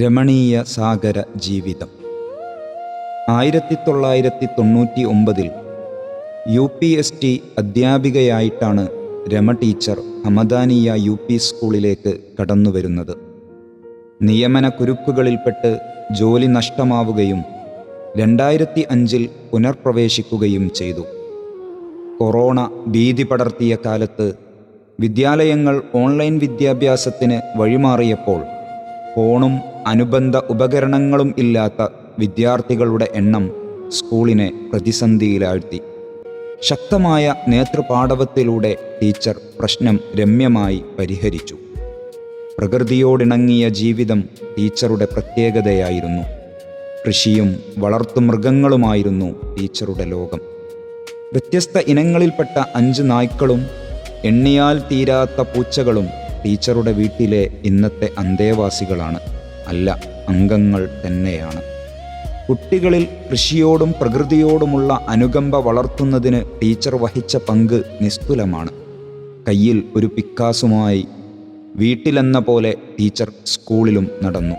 രമണീയ സാഗര ജീവിതം. ആയിരത്തി തൊള്ളായിരത്തി തൊണ്ണൂറ്റി ഒമ്പതിൽ U P S T അധ്യാപികയായിട്ടാണ് Rama teacher Hamadaniya U P സ്കൂളിലേക്ക് കടന്നുവരുന്നത്. നിയമന കുരുക്കുകളിൽപ്പെട്ട് ജോലി നഷ്ടമാവുകയും രണ്ടായിരത്തി അഞ്ചിൽ പുനർപ്രവേശിക്കുകയും ചെയ്തു. കൊറോണ ഭീതി പടർത്തിയ കാലത്ത് വിദ്യാലയങ്ങൾ ഓൺലൈൻ വിദ്യാഭ്യാസത്തിന് വഴിമാറിയപ്പോൾ ഫോണും അനുബന്ധ ഉപകരണങ്ങളും ഇല്ലാത്ത വിദ്യാർത്ഥികളുടെ എണ്ണം സ്കൂളിനെ പ്രതിസന്ധിയിലാഴ്ത്തി. ശക്തമായ നേതൃപാടവത്തിലൂടെ ടീച്ചർ പ്രശ്നം രമ്യമായി പരിഹരിച്ചു. പ്രകൃതിയോടിണങ്ങിയ ജീവിതം ടീച്ചറുടെ പ്രത്യേകതയായിരുന്നു. കൃഷിയും വളർത്തുമൃഗങ്ങളുമായിരുന്നു ടീച്ചറുടെ ലോകം. വ്യത്യസ്ത ഇനങ്ങളിൽപ്പെട്ട അഞ്ച് നായ്ക്കളും എണ്ണിയാൽ തീരാത്ത പൂച്ചകളും ടീച്ചറുടെ വീട്ടിലെ ഇന്നത്തെ അന്തേവാസികളാണ്. അല്ല അംഗങ്ങൾ തന്നെയാണ്. കുട്ടികളിൽ കൃഷിയോടും പ്രകൃതിയോടുമുള്ള അനുകമ്പ വളർത്തുന്നതിന് ടീച്ചർ വഹിച്ച പങ്ക് നിസ്തുലമാണ്. കയ്യിൽ ഒരു പിക്കാസുമായി വീട്ടിലെന്ന പോലെ ടീച്ചർ സ്കൂളിലും നടന്നു.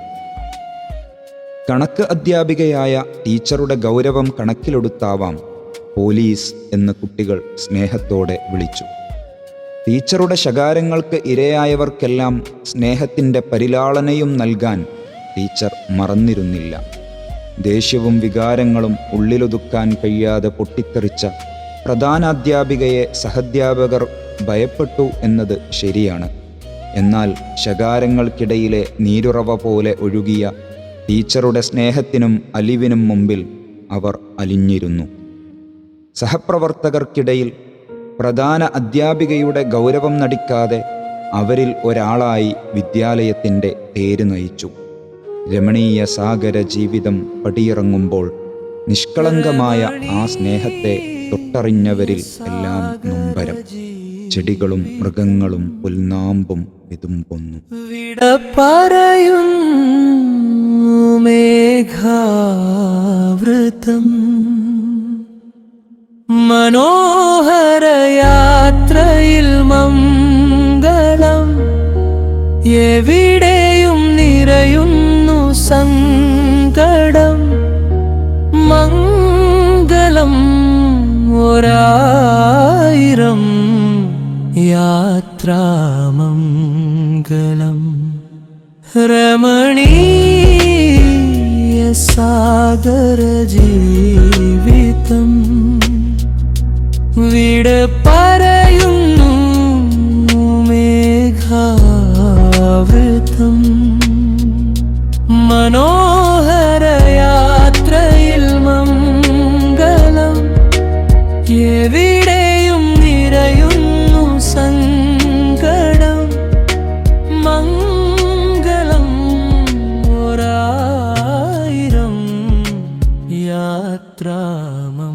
കണക്ക് അധ്യാപികയായ ടീച്ചറുടെ ഗൗരവം കണക്കിലെടുത്താവാം പോലീസ് എന്ന് കുട്ടികൾ സ്നേഹത്തോടെ വിളിച്ചു. ടീച്ചറുടെ ശകാരങ്ങൾക്ക് ഇരയായവർക്കെല്ലാം സ്നേഹത്തിന്റെ പരിലാളനയും നൽകാൻ ടീച്ചർ മറന്നിരുന്നില്ല. ദേഷ്യവും വികാരങ്ങളും ഉള്ളിലൊതുക്കാൻ കഴിയാതെ പൊട്ടിത്തെറിച്ച പ്രധാനാധ്യാപികയെ സഹധ്യാപകർ ഭയപ്പെട്ടു എന്നത് ശരിയാണ്. എന്നാൽ ശകാരങ്ങൾക്കിടയിലെ നീരുറവ പോലെ ഒഴുകിയ ടീച്ചറുടെ സ്നേഹത്തിനും അലിവിനും മുമ്പിൽ അവർ അലിഞ്ഞിരുന്നു. സഹപ്രവർത്തകർക്കിടയിൽ പ്രധാന അധ്യാപികയുടെ ഗൗരവം നടിക്കാതെ അവരിൽ ഒരാളായി വിദ്യാലയത്തിന്റെ പേര് നയിച്ചു. രമണീയ സാഗര ജീവിതം പടിയിറങ്ങുമ്പോൾ നിഷ്കളങ്കമായ ആ സ്നേഹത്തെ തൊട്ടറിഞ്ഞവരിൽ എല്ലാം നൊമ്പരം. ചെടികളും മൃഗങ്ങളും പുൽനാമ്പും വിതുമ്പൊന്നു വിട പറയുന്നു മേഘാവൃതം. മനോഹരയാത്രയിൽ എവിടെയും നിറയുന്നു സങ്കടം. മംഗളം ഒരായിരം യാത്രാമംഗളം രമണീയ സാഗര ജീവിതം വിട പറയുന്നു യാത്രാമ